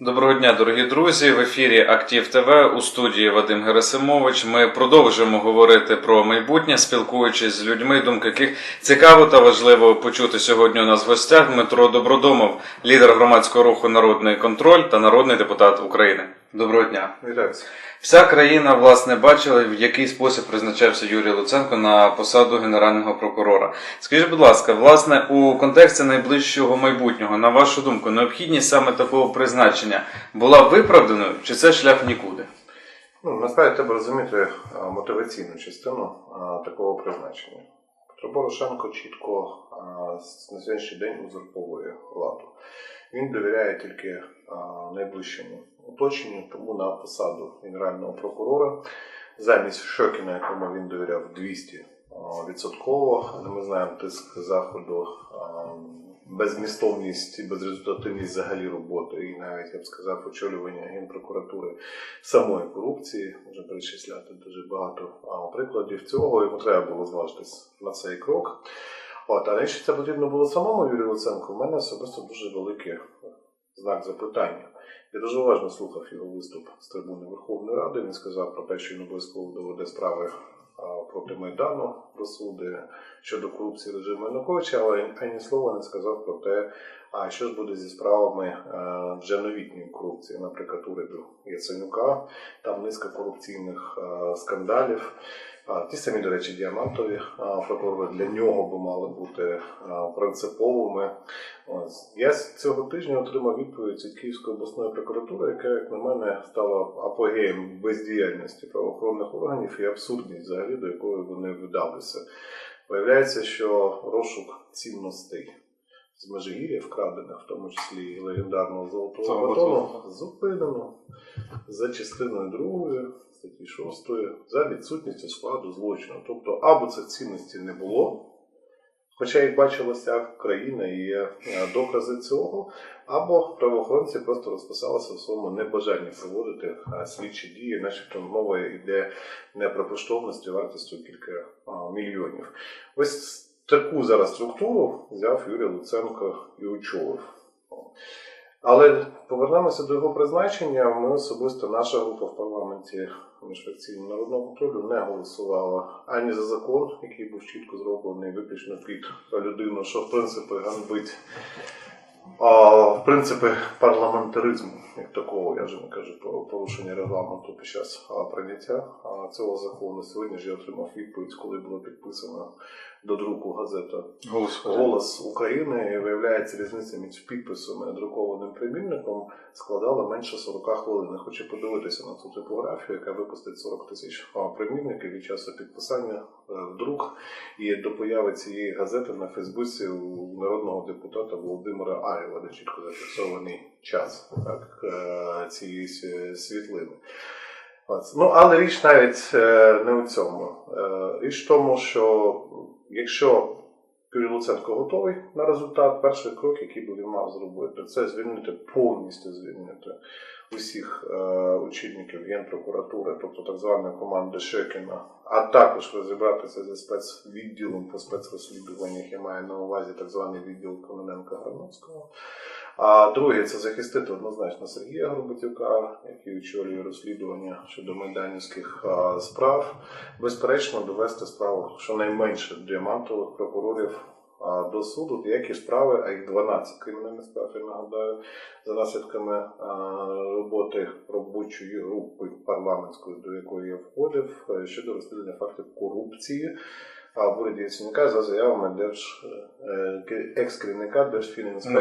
Доброго дня, дорогі друзі. В ефірі Актив ТВ у студії Вадим Герасимович. Ми продовжуємо говорити про майбутнє, спілкуючись з людьми, думки яких цікаво та важливо почути сьогодні. У нас в гостях Дмитро Добродомов, лідер громадського руху Народний контроль та народний депутат України. Доброго дня. Вітаю. Вся країна власне бачила, в який спосіб призначався Юрій Луценко на посаду генерального прокурора. Скажіть, будь ласка, власне, у контексті найближчого майбутнього, на вашу думку, необхідність саме такого призначення була виправданою, чи це шлях нікуди? Ну, насправді треба розуміти мотиваційну частину такого призначення. Петро Порошенко чітко на сьогоднішній день узурповує владу. Він довіряє тільки найближчому оточенню, тому на посаду генерального прокурора замість Шокіна, якому він довіряв 200%, відсотково, ми знаємо тиск заходу, безмістовність і безрезультативність взагалі роботи, і навіть я б сказав, очолювання генпрокуратури самої корупції, можна перечисляти дуже багато прикладів цього. Йому треба було зважитись на цей крок. От, а якщо це потрібно було самому Юрію Луценку, в мене особисто дуже великий знак запитання. Я дуже уважно слухав його виступ з трибуни Верховної Ради. Він сказав про те, що він обов'язково доведе справи проти Майдану розсуди щодо корупції режиму Януковича, але ані слова не сказав про те, а що ж буде зі справами е, вже новітньої корупції, наприклад, уряду Яценюка, там низка корупційних е, скандалів. Ті самі, до речі, діамантові а, прокурори для нього би мали бути принциповими. Ось. Я цього тижня отримав відповідь від Київської обласної прокуратури, яка, як на мене, стала апогеєм бездіяльності правоохоронних органів і абсурдність взагалі, до якої вони вдалися. Виявляється, що розшук цінностей з Межигір'я, вкрадених, в тому числі і легендарного золотого батону, батону. зупинено за частиною 2 статті 6 за відсутністю складу злочину. Тобто, або це цінності не було, хоча як бачилася країна і є е, докази цього, або правоохоронці просто розписалися в своєму небажанні проводити е, слідчі дії, начебто мова йде не про коштовності вартістю кілька мільйонів. Ось таку зараз структуру взяв Юрій Луценко і очолив. Але повернемося до його призначення. Ми особисто, наша група в парламенті міжфракційного народного контролю не голосувала ані за закон, який був чітко зроблений виключно під людину, що в принципі ганьбить а, принципи парламентаризму як такого, я вже не кажу про порушення регламенту під час прийняття цього закону. Сьогодні ж я отримав відповідь, коли було підписано до друку газета Голос. Голос України і виявляється різниця між підписом і надрукованим примірником складала менше 40 хвилин. Я хочу подивитися на цю типографію, яка випустить 40 тисяч примірників від часу підписання е, в друк. І до появи цієї газети на Фейсбуці у народного депутата Володимира Арєва, де чітко зафіксований час так, е, цієї світлини. Ну, але річ навіть е, не у цьому. Е, Річ в тому, що якщо Юрій Луценко готовий на результат, перший крок, який би він мав зробити, це звільнити повністю звільнити усіх е, очільників Генпрокуратури, тобто так званої команди Шекіна, а також розібратися зі спецвідділом по спецрозслідуваннях, я маю на увазі так званий відділ Кононенка Грановського. А друге, це захистити однозначно Сергія Горбатюка, який очолює розслідування щодо майданівських справ. Безперечно, довести справу щонайменше діамантових прокурорів до суду, як і справи, а їх 12 кримінальних справ, я нагадаю, за наслідками роботи робочої групи парламентської, до якої я входив, е, щодо розслідування фактів корупції. А в уряді Яценюка за заявами держ е, екс-керівника Держфінінспекції.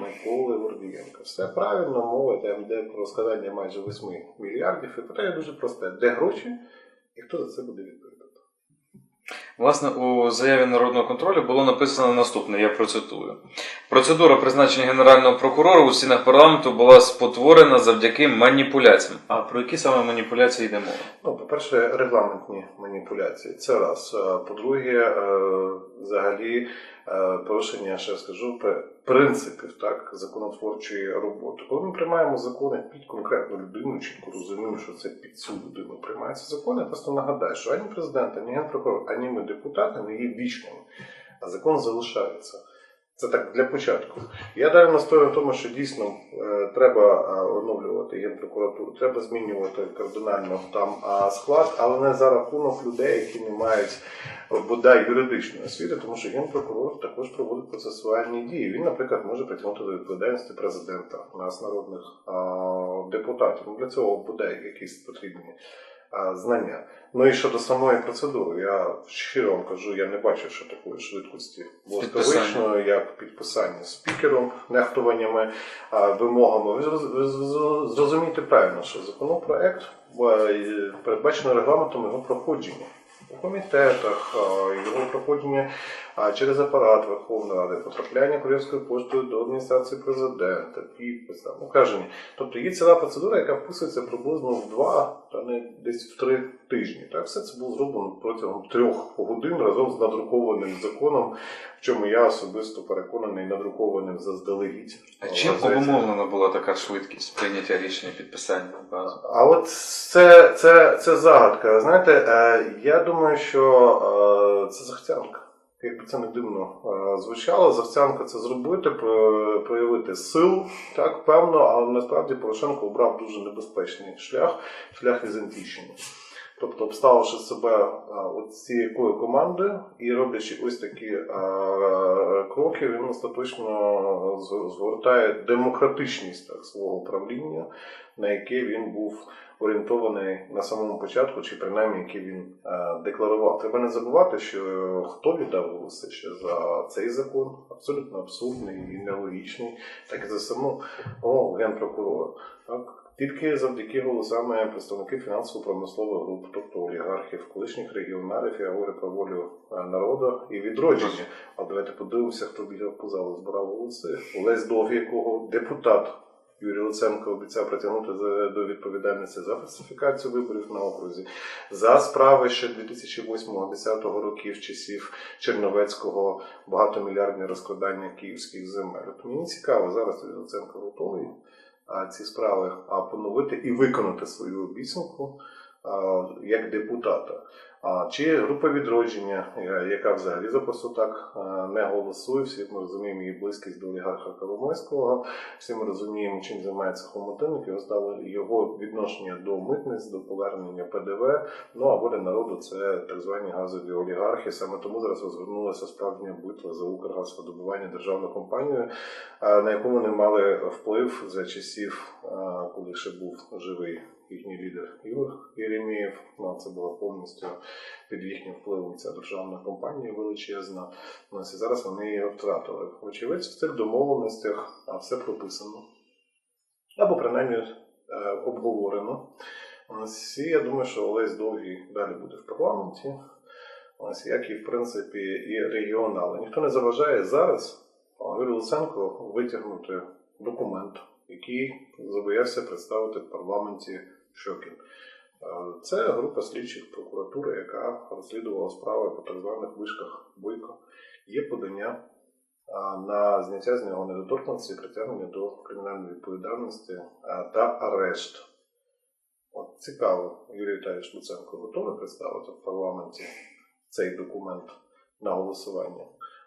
Миколи Гордієнка. Все правильно, мова там йде про складання майже 8 мільярдів. І питання дуже просте: де гроші і хто за це буде відповідати? Власне, у заяві народного контролю було написано наступне, я процитую. Процедура призначення генерального прокурора у стінах парламенту була спотворена завдяки маніпуляціям. А про які саме маніпуляції йде мова? Ну, по-перше, регламентні маніпуляції. Це раз. По-друге, е, взагалі е, я ще скажу, пр- принципів так, законотворчої роботи. Коли ми приймаємо закони під конкретну людину, чітко розуміємо, що це під цю людину приймаються закони, я просто нагадаю, що ані президент, ані генпрокурор, ані ми депутати не є вічними, а закон залишається. Це так для початку. Я далі настою на тому, що дійсно е, треба е, оновлювати генпрокуратуру, треба змінювати кардинально там склад, але не за рахунок людей, які не мають е, бодай юридичної освіти, тому що генпрокурор також проводить процесуальні дії. Він, наприклад, може притягнути до відповідальності президента, нас, народних депутатів. Ну, для цього бодай якісь потрібні знання. Ну і щодо самої процедури, я щиро вам кажу, я не бачу, що такої швидкості блискавичної, як підписання спікером, нехтуваннями, вимогами. Ви зроз- ви зроз- зрозумієте правильно, що законопроект передбачено регламентом його проходження. У комітетах, його проходження а, через апарат Верховної Ради, потрапляння кур'єрською поштою до адміністрації президента, підпис, там, укаження. Тобто є ціла процедура, яка вписується приблизно в два, та не десь в три тижні. Так, все це було зроблено протягом трьох годин разом з надрукованим законом, в чому я особисто переконаний, надрукованим заздалегідь. А чим обумовлена була така швидкість прийняття рішення підписання базу? А от це, це, це загадка. Знаєте, е, я думаю, що е, це захцянка. Якби це не дивно звучало, Завцянка це зробити, проявити силу, так, певно, але насправді Порошенко обрав дуже небезпечний шлях, шлях візантійщини. Тобто, обставивши себе е, з цією командою і роблячи ось такі е, кроки, він остаточно згортає демократичність так, свого правління, на яке він був орієнтований на самому початку, чи принаймні який він е, декларував. Треба не забувати, що хто віддав голоси ще за цей закон, абсолютно абсурдний і нелогічний, так і за саму о, генпрокурора. Так? Тільки завдяки голосами представників фінансово-промислових груп, тобто олігархів, колишніх регіоналів, я говорю про волю е, народу і відродження. А давайте подивимося, хто бігав по залу, збирав голоси. Олесь Довгий, якого депутат Юрій Луценко обіцяв притягнути до відповідальності за фальсифікацію виборів на окрузі, за справи ще 2008-2010 років часів Черновецького багатомільярдне розкладання київських земель. От мені цікаво, зараз Юрій Луценко готовий ці справи поновити і виконати свою обіцянку як депутата. Чи група відродження, е, яка взагалі за так е, не голосує, всі ми розуміємо її близькість до олігарха Коломойського, всі ми розуміємо, чим займається Хомотинник, його відношення до митниць, до повернення ПДВ. Ну а воля народу це так звані газові олігархи. Саме тому зараз розгорнулася справжня битва за Укргазвидобування державною компанією, е, на яку вони мали вплив за часів, коли ще був живий їхній лідер Ігор Єремєєв. Ну, це була повністю під їхнім впливом ця державна компанія величезна. Ось і зараз вони її втратили. Вочевидь, в цих домовленостях все прописано. Або принаймні е, обговорено. Ось, і я думаю, що Олесь Довгий далі буде в парламенті. Ось як і в принципі і регіонали. Ніхто не заважає зараз Юрію Луценко витягнути документ, який зобов'язався представити в парламенті Шокін. Е, Це група слідчих прокуратури, яка розслідувала справи по так званих вишках Бойко. Є подання на зняття з нього недоторканності, притягнення до кримінальної відповідальності та арешт. От цікаво, Юрій Віталійович Луценко готовий представити в парламенті цей документ на голосування.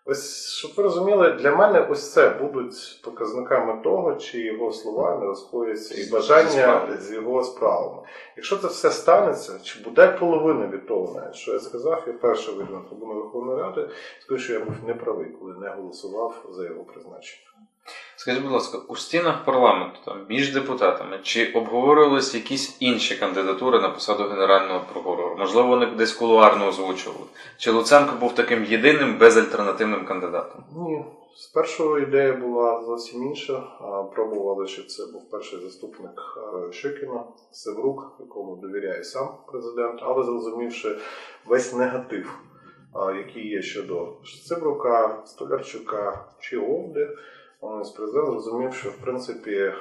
Ось, щоб ви розуміли, для мене ось це будуть показниками того, чи його слова не розходяться і бажання з його справами. Якщо це все станеться, чи буде половина від того, навіть, що я сказав, я перше вийду на трибуну Верховної Ради, скажу, що я був неправий, коли не голосував за його призначення. Скажіть, будь ласка, у стінах парламенту там між депутатами чи обговорювались якісь інші кандидатури на посаду генерального прокурора? Можливо, вони десь кулуарно озвучували? Чи Луценко був таким єдиним безальтернативним кандидатом? Ні, спершу ідея була зовсім інша. Пробували, що це був перший заступник а, Щекіна, Севрук, якому довіряє сам президент, але зрозумівши весь негатив, який є щодо Севрука, Столярчука чи Овди, президент зрозумів, що в принципі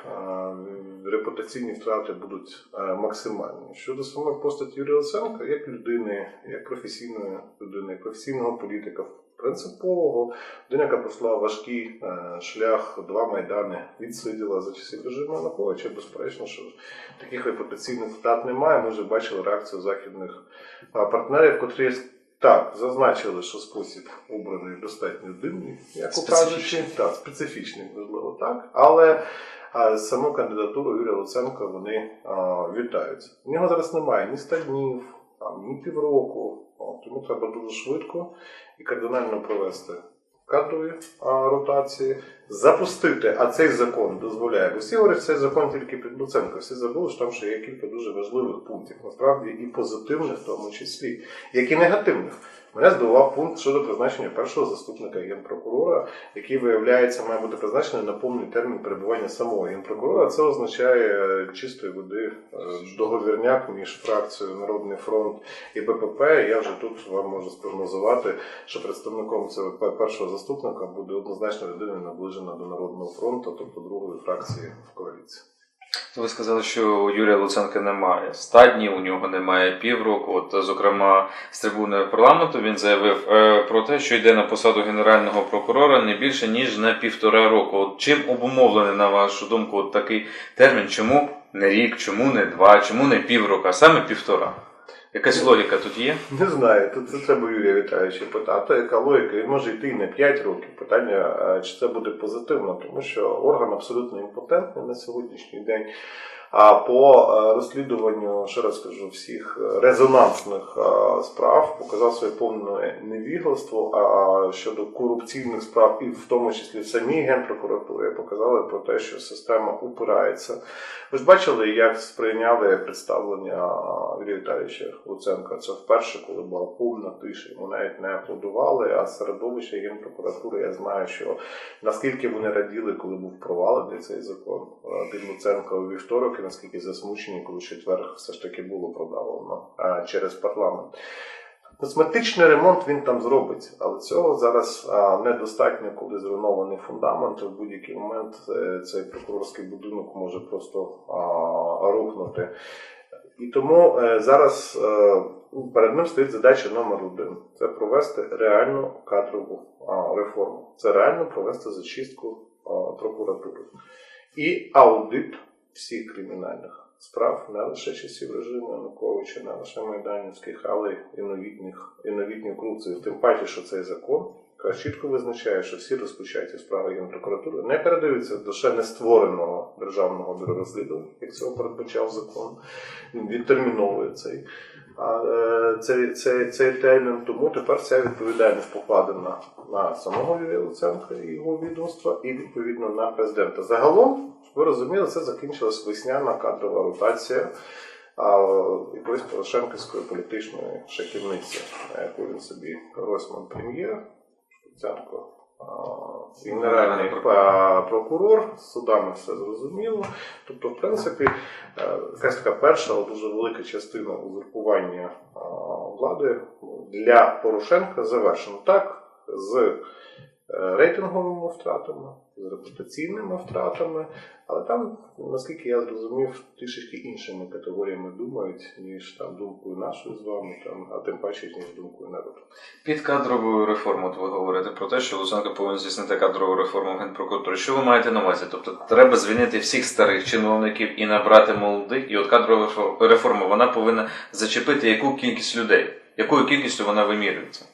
репутаційні втрати будуть максимальні. Щодо самої постаті Юрія Луценка, як людини, як професійної людини, як професійного політика, принципового, людина, яка пройшла важкий е, шлях, два майдани відсиділа за часів режиму Януковича. Безперечно, що таких репутаційних втрат немає. Ми вже бачили реакцію західних е, партнерів, котрі Так, зазначили, що спосіб обраний достатньо дивний, як кажучи, так, специфічний, можливо, так. Але а, саму кандидатуру Юрія Луценка вони а, вітають. У нього зараз немає ні 100 днів, там, ні півроку. О, тому треба дуже швидко і кардинально провести кадрові а, ротації, запустити, а цей закон дозволяє. Бо всі говорять, цей закон тільки під Луценко. Всі забули, що там ще є кілька дуже важливих пунктів, насправді і позитивних, в тому числі, як і негативних. Мене здивував пункт щодо призначення першого заступника генпрокурора, який виявляється має бути призначений на повний термін перебування самого генпрокурора. Це означає е, чистої води е, договірняк між фракцією Народний фронт і БПП. Я вже тут вам можу спрогнозувати, що представником цього першого заступника буде однозначно людина наближена до Народного фронту, тобто другої фракції в коаліції. Ви сказали, що у Юрія Луценка немає 100 днів, у нього немає півроку. От, зокрема, з трибуни парламенту він заявив е, про те, що йде на посаду генерального прокурора не більше ніж на півтора року. От чим обумовлений, на вашу думку, от такий термін? Чому не рік, чому не два, чому не півроку, а саме півтора? Якась логіка тут є? Не знаю, тут це треба Юрія Віталійовича питати, яка логіка. Він може йти і на 5 років. Питання, е, чи це буде позитивно, тому що орган абсолютно імпотентний на сьогоднішній день. А по е, розслідуванню, ще раз кажу, всіх е, резонансних е, справ показав своє повне невігластво. А щодо корупційних справ, і в тому числі в самій генпрокуратурі, показали про те, що система упирається. Ви ж бачили, як сприйняли представлення Юрія Віталійовича Луценка. Це вперше, коли була повна тиша. Йому навіть не аплодували. А середовище генпрокуратури, я знаю, що наскільки вони раділи, коли був провалений цей закон під Луценка у вівторок, наскільки засмучені, коли в четвер все ж таки було продавлено через парламент. Косметичний ремонт він там зробить, але цього зараз а, недостатньо, коли зруйнований фундамент. В будь-який момент е, цей прокурорський будинок може просто а, рухнути. І тому е, зараз е, перед ним стоїть задача номер один: це провести реальну кадрову а, реформу. Це реально провести зачистку а, прокуратури. І аудит всіх кримінальних справ, не лише часів режиму Януковича, не лише майданівських, але і новітніх, і новітніх корупції. Тим паче, що цей закон чітко визначає, що всі розпочаті справи Генпрокуратури не передаються до ще не створеного державного бюро розслідувань, як цього передбачав закон. Він відтерміновує цей. А, е, цей, цей, цей термін, тому тепер ця відповідальність покладена на самого Юрія Луценка і його відомства, і відповідно на президента. Загалом, ви розуміли, це закінчилась весняна кадрова ротація якоїсь Порошенківської політичної шахівниці, на яку він собі Гройсман прем'єр, Луценко генеральний прокурор, з судами все зрозуміло. Тобто, в принципі, е, якась така перша, але дуже велика частина узурпування влади для Порошенка завершена. Так, з рейтинговими втратами, з репутаційними втратами, але там, наскільки я зрозумів, трішечки іншими категоріями думають, ніж там думкою нашою з вами, там, а тим паче, ніж думкою народу. Під кадровою реформою ви говорите про те, що Луценко повинен здійснити кадрову реформу в Генпрокуратурі. Що ви маєте на увазі? Тобто треба звільнити всіх старих чиновників і набрати молодих, і от кадрова реформа вона повинна зачепити яку кількість людей, якою кількістю вона вимірюється?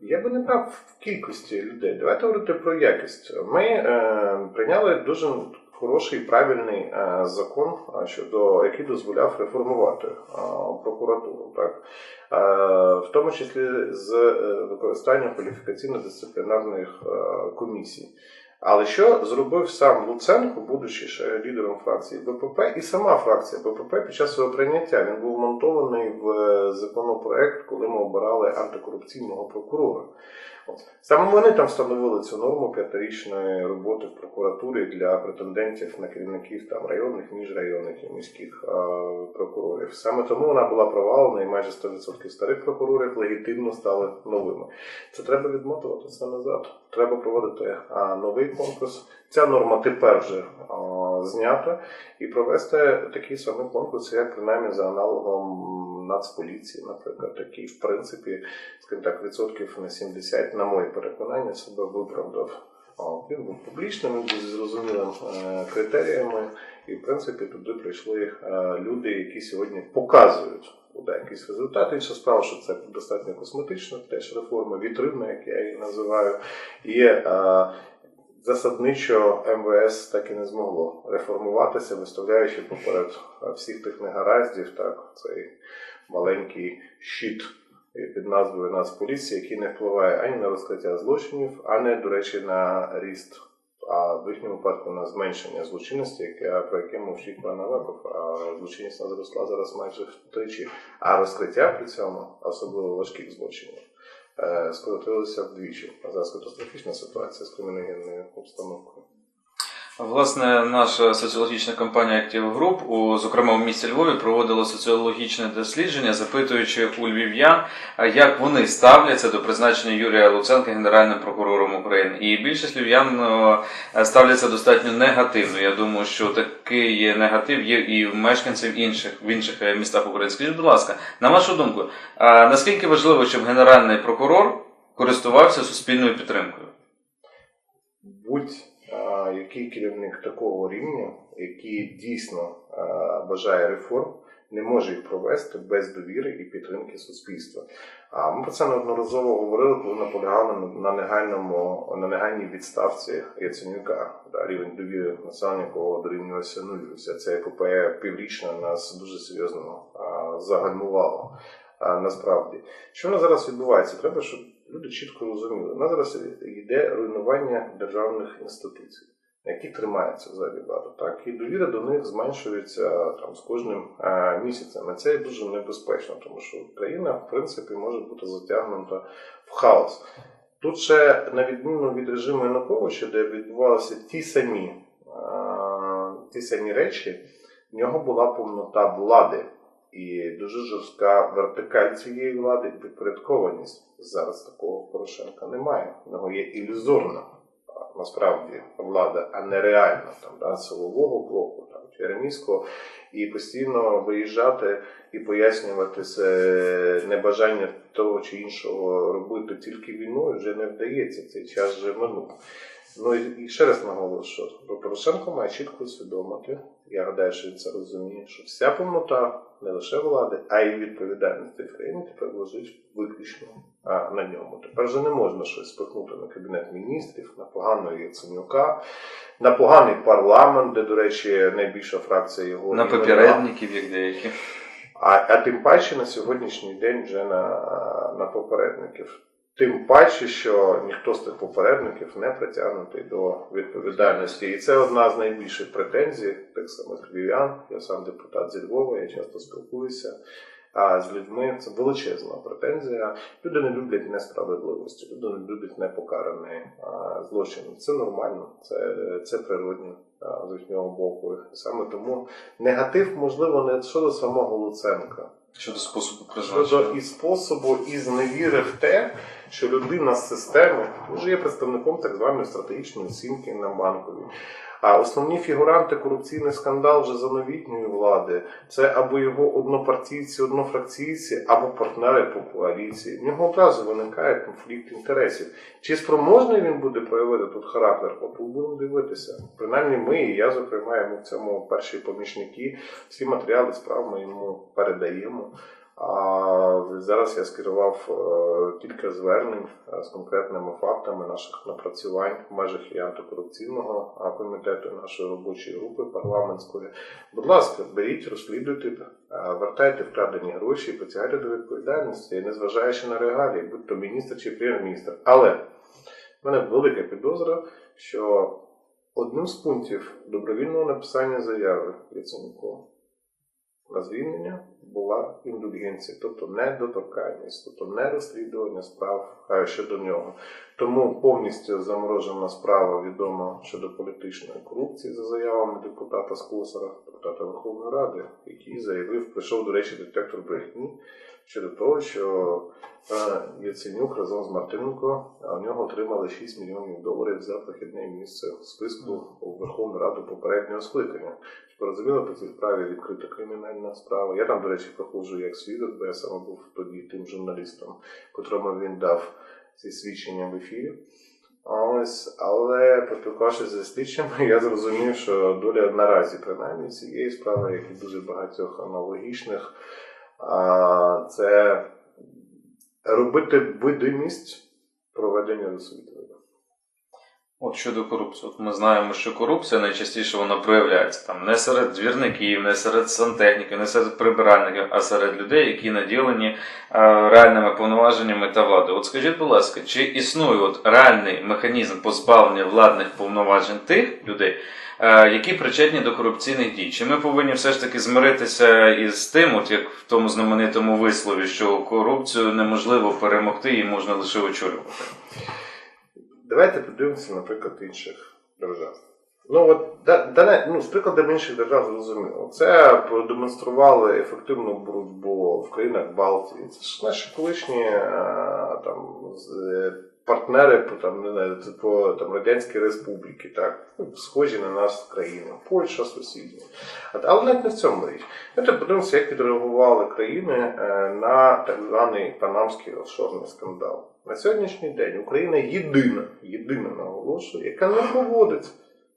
Я би не брав в кількості людей. Давайте говорити про якість. Ми е, прийняли дуже хороший правильний е, закон, щодо який дозволяв реформувати е, прокуратуру, так е, в тому числі з е, використанням кваліфікаційно-дисциплінарних е, комісій. Але що зробив сам Луценко, будучи лідером фракції БПП, і сама фракція БПП під час свого прийняття він був монтований в е, законопроект, коли ми обирали антикорупційного прокурора. Саме вони там встановили цю норму п'ятирічної роботи в прокуратурі для претендентів на керівників там районних, міжрайонних і міських е, прокурорів. Саме тому вона була провалена, і майже 100% старих прокурорів легітимно стали новими. Це треба відмотувати все назад. Треба проводити а, новий конкурс. Ця норма тепер вже а, знята, і провести такий самий конкурс, як принаймні за аналогом Нацполіції, наприклад, який, в принципі, скажімо так, відсотків на 70, на моє переконання, себе виправдав Він був публічним, він був зі зрозумілими е, критеріями, і в принципі туди прийшли е, люди, які сьогодні показують буде якийсь результат. Інша справа, що це достатньо косметична теж реформа, вітрина, як я її називаю. І е, засадничо МВС так і не змогло реформуватися, виставляючи поперед всіх тих негараздів, так, цей маленький щит під назвою Нацполіції, який не впливає ані на розкриття злочинів, ані, до речі, на ріст. А в їхньому випадку на зменшення злочинності, про яке мовчить пан Аваков, а злочинність зросла зараз майже втричі. А розкриття при цьому, особливо важких злочинів, е, скоротилося вдвічі. А зараз катастрофічна ситуація з криміногенною обстановкою. Власне, наша соціологічна компанія Active Group, у, зокрема у місті Львові, проводила соціологічне дослідження, запитуючи у львів'ян, як вони ставляться до призначення Юрія Луценка генеральним прокурором України. І більшість львів'ян ставляться достатньо негативно. Я думаю, що такий негатив є і в мешканців інших в інших е, містах України. Скажіть, будь ласка, на вашу думку, наскільки важливо, щоб генеральний прокурор користувався суспільною підтримкою? Будь-який керівник такого рівня, який дійсно бажає реформ, не може їх провести без довіри і підтримки суспільства. А ми про це неодноразово говорили, коли наполягали на- негайному на негайній відставці Яценюка. Рівень довіри населення, якого дорівнювався нулю. Вся ця епопея піврічна нас дуже серйозно а, загальмувала. Насправді, що на зараз відбувається? Треба, щоб люди чітко розуміли. У нас зараз йде руйнування державних інституцій, які тримається взагалі влада. Так і довіра до них зменшується там з кожним е, місяцем. І це дуже небезпечно, тому що країна, в принципі, може бути затягнута в хаос. Тут ще на відміну від режиму Януковича, де відбувалися ті самі, е, ті самі речі, в нього була повнота влади. І дуже жорстка вертикаль цієї влади підпорядкованість. Зараз такого Порошенка немає. В нього є ілюзорна насправді влада, а не реальна там, да, силового блоку, там, Череміського, і постійно виїжджати і пояснювати це небажання того чи іншого робити тільки війною вже не вдається. Цей час вже минув. Ну і, ще раз наголошую, Порошенко має чітко усвідомити, я гадаю, що він це розуміє, що вся повнота не лише влади, а й відповідальності в країні тепер лежить виключно а, на ньому. Тепер вже не можна щось спихнути на кабінет міністрів, на поганого Яценюка, на поганий парламент, де, до речі, найбільша фракція його На попередників, як деякі. а, а тим паче на сьогоднішній день вже на, на попередників. Тим паче, що ніхто з тих попередників не притягнутий до відповідальності. І це одна з найбільших претензій тих самих львів'ян. Я сам депутат зі Львова, я часто спілкуюся. А з людьми це величезна претензія. Люди не люблять несправедливості, люди не люблять непокараний злочин. Це нормально, це, це природньо а, з їхнього боку. Саме тому негатив, можливо, не щодо самого Луценка, Щодо способу щодо і способу, і зневіри в те, що людина з системи вже є представником так званої стратегічної оцінки на банковій. А основні фігуранти корупційний скандал вже за новітньої влади це або його однопартійці, однофракційці, або партнери по коаліції. В нього одразу виникає конфлікт інтересів. Чи спроможний він буде проявити тут характер? От будемо дивитися. Принаймні, ми і я, зокрема, йому в цьому перші помічники. Всі матеріали справ ми йому передаємо. А зараз я скерував е, кілька звернень е, з конкретними фактами наших напрацювань в межах і антикорупційного комітету нашої робочої групи парламентської. Будь ласка, беріть, розслідуйте, е, вертайте вкрадені гроші і потягайте до відповідальності, незважаючи на регалії, будь то міністр чи прем'єр-міністр. Але в мене велика підозра, що одним з пунктів добровільного написання заяви Яценюку на звільнення була індульгенція, тобто недоторканність, тобто не розслідування справ е, щодо нього. Тому повністю заморожена справа відома щодо політичної корупції за заявами депутата Скосара, депутата Верховної Ради, який заявив, прийшов, до речі, детектор брехні щодо того, що е, Яценюк разом з Мартиненко в нього отримали 6 мільйонів доларів за прохідне місце в списку у Верховну Раду попереднього скликання. Щоб по цій справі відкрита кримінальна справа. Я там, до речі, проходжу як свідок, бо я саме був тоді тим журналістом, котрому він дав ці свідчення в ефірі. Ось, але поспілкувавшись зі слідчими, я зрозумів, що доля наразі, принаймні, цієї справи, як і дуже багатьох аналогічних, це робити видимість проведення розслідування. От щодо корупції, от ми знаємо, що корупція найчастіше вона проявляється там не серед двірників, не серед сантехніків, не серед прибиральників, а серед людей, які наділені е, реальними повноваженнями та владою. От скажіть, будь ласка, чи існує от реальний механізм позбавлення владних повноважень тих людей, які причетні до корупційних дій? Чи ми повинні все ж таки змиритися із тим, от як в тому знаменитому вислові, що корупцію неможливо перемогти і можна лише очолювати? Давайте подивимося, наприклад, інших держав. Ну, от, да, да, ну, з прикладом інших держав зрозуміло. Це продемонстрували ефективну боротьбу в країнах Балтії. Це ж наші колишні е, там, з- е, партнери по, там, не знаю, по там, Радянській Республіки, так? Ну, схожі на нас країни. Польща сусідня. А- Але навіть не в цьому річ. Давайте подивимося, як відреагували країни е, на так званий панамський офшорний скандал. На сьогоднішній день Україна єдина, єдина наголошую, яка не проводить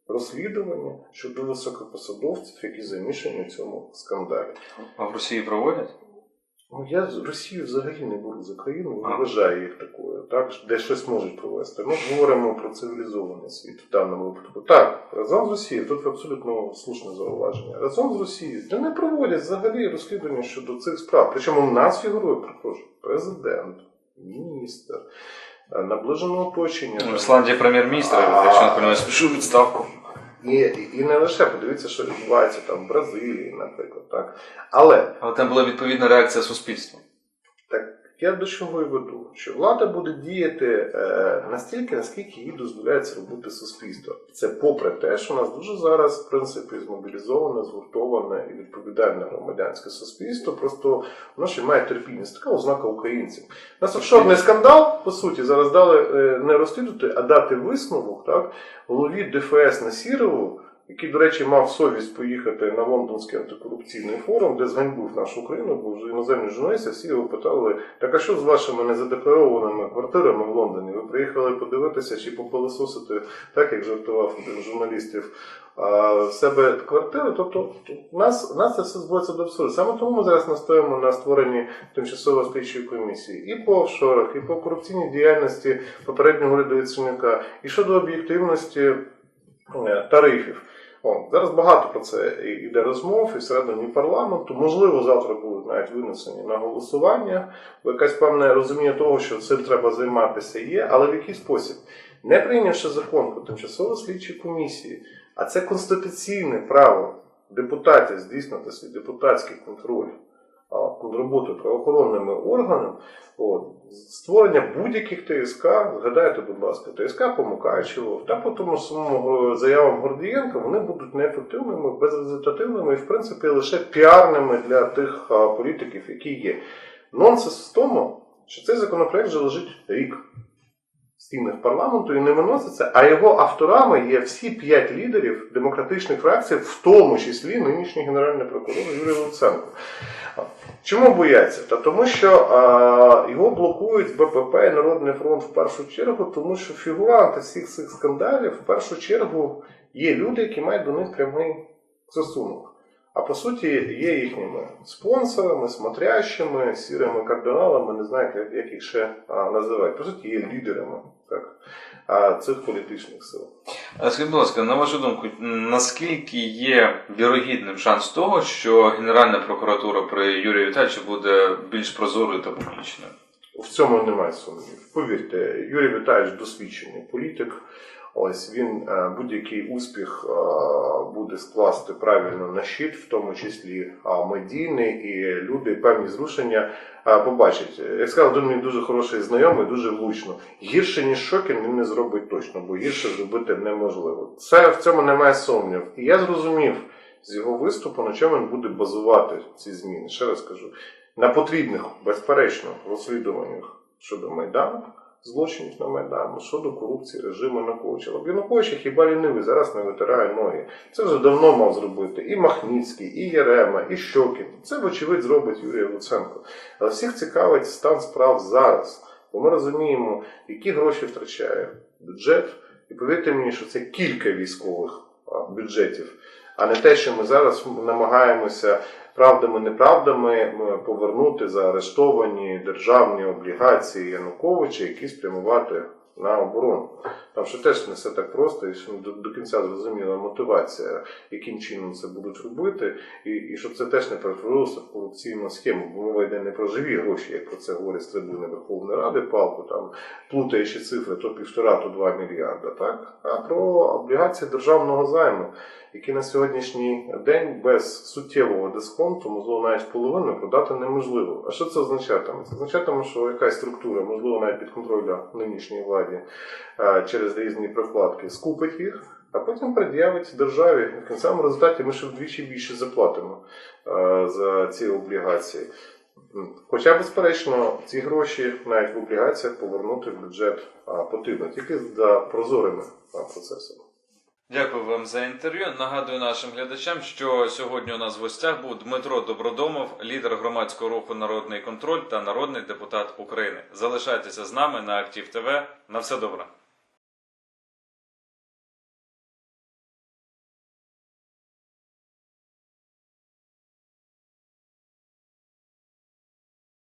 розслідування щодо високопосадовців, які замішані в цьому скандалі. А в Росії проводять? Ну, я з Росію взагалі не беру за країну, не вважаю їх такою, так, де щось можуть провести. Ми говоримо про цивілізований світ в даному випадку. Так, разом з Росією, тут абсолютно слушне зауваження. Разом з Росією, де не проводять взагалі розслідування щодо цих справ. Причому в нас фігурує, прошу, президент, міністр, е, наближене оточення. В Ісландії прем'єр-міністр, якщо не відставку. І, і, не лише подивіться, що відбувається там в Бразилії, наприклад. Так? Але Але там була відповідна реакція суспільства. Я до чого і веду, що влада буде діяти е, настільки, наскільки їй дозволяється робити суспільство. Це попри те, що у нас дуже зараз, в принципі, змобілізоване, згуртоване і відповідальне громадянське суспільство. Просто воно ще має терпінність. Така ознака українців. Нас офшорний скандал, по суті, зараз дали е, не розслідувати, а дати висновок так, голові ДФС Насірову, який, до речі, мав совість поїхати на лондонський антикорупційний форум, де зганьбив нашу країну, бо вже іноземні журналісти всі його питали, так а що з вашими незадекларованими квартирами в Лондоні? Ви приїхали подивитися чи попилисосити, так як жартував журналістів, в себе квартири? Тобто у нас, у нас це все зводиться до абсурду. Саме тому ми зараз настоїмо на створенні тимчасової слідчої комісії і по офшорах, і по корупційній діяльності попереднього уряду Яценюка, і щодо об'єктивності е, тарифів. О, зараз багато про це йде розмов і всередині парламенту. Можливо, завтра будуть навіть винесені на голосування, бо якесь певне розуміння того, що цим треба займатися є, але в який спосіб? Не прийнявши закон про тимчасові слідчі комісії, а це конституційне право депутатів здійснити свій депутатський контроль роботою правоохоронними органами, от, створення будь-яких ТСК, згадайте, будь ласка, ТСК по Мукачеву та по тому самому заявам Гордієнка, вони будуть неефективними, безрезультативними і, в принципі, лише піарними для тих а, політиків, які є. Нонсенс в тому, що цей законопроект вже лежить рік в стінах парламенту і не виноситься, а його авторами є всі п'ять лідерів демократичних фракцій, в тому числі нинішній генеральний прокурор Юрій Луценко. Чому бояться? Та тому, що а, його блокують БПП і Народний фронт в першу чергу, тому що фігуранти всіх цих скандалів в першу чергу є люди, які мають до них прямий стосунок. А по суті є їхніми спонсорами, смотрящими, сірими кардиналами, не знаю, як, їх ще називають. По суті, є лідерами так, цих політичних сил. Скажіть, будь ласка, на вашу думку, наскільки є вірогідним шанс того, що Генеральна прокуратура при Юрію Віталійовичу буде більш прозорою та публічною? В цьому немає сумнівів. Повірте, Юрій Віталійович досвідчений політик. Ось він е, будь-який успіх е, буде скласти правильно на щит, в тому числі медійний, і люди певні зрушення е, побачать. Як сказав один мій дуже хороший знайомий, дуже влучно. Гірше ніж Шокін він не зробить точно, бо гірше зробити неможливо. Це в цьому немає сумнів. І я зрозумів з його виступу, на чому він буде базувати ці зміни. Ще раз кажу, на потрібних, безперечно, розслідуваннях щодо Майдану, злочинів на Майдану, щодо корупції режиму Януковича. Януковича хіба лінивий зараз не витирає ноги. Це вже давно мав зробити і Махніцький, і Єрема, і Щокін. Це, вочевидь, зробить Юрій Луценко. Але всіх цікавить стан справ зараз. Бо ми розуміємо, які гроші втрачає бюджет. І повірте мені, що це кілька військових бюджетів, а не те, що ми зараз намагаємося правдами неправдами повернути заарештовані державні облігації Януковича, які спрямувати на оборону. Там ще теж не все так просто, і не до, до кінця зрозуміла мотивація, яким чином це будуть робити, і, і щоб це теж не перетворилося в корупційну схему, бо мова йде не про живі гроші, як про це говорить з трибуни Верховної Ради, палку там плутаючи цифри, то півтора, то два мільярда, так? А про облігації державного займу, які на сьогоднішній день без суттєвого дисконту, можливо, навіть половину продати неможливо. А що це означатиме? Це означатиме, що якась структура, можливо, навіть під контролем нинішньої владі е, через різні прокладки, скупить їх. А потім пред'явить державі. В кінцевому результаті ми ще вдвічі більше заплатимо е, за ці облігації. Хоча, безперечно, ці гроші навіть в облігаціях повернути в бюджет потрібно тільки за прозорими процесами. Дякую вам за інтерв'ю. Нагадую нашим глядачам, що сьогодні у нас в гостях був Дмитро Добродомов, лідер громадського руху Народний контроль та народний депутат України. Залишайтеся з нами на Актив ТВ. На все добре.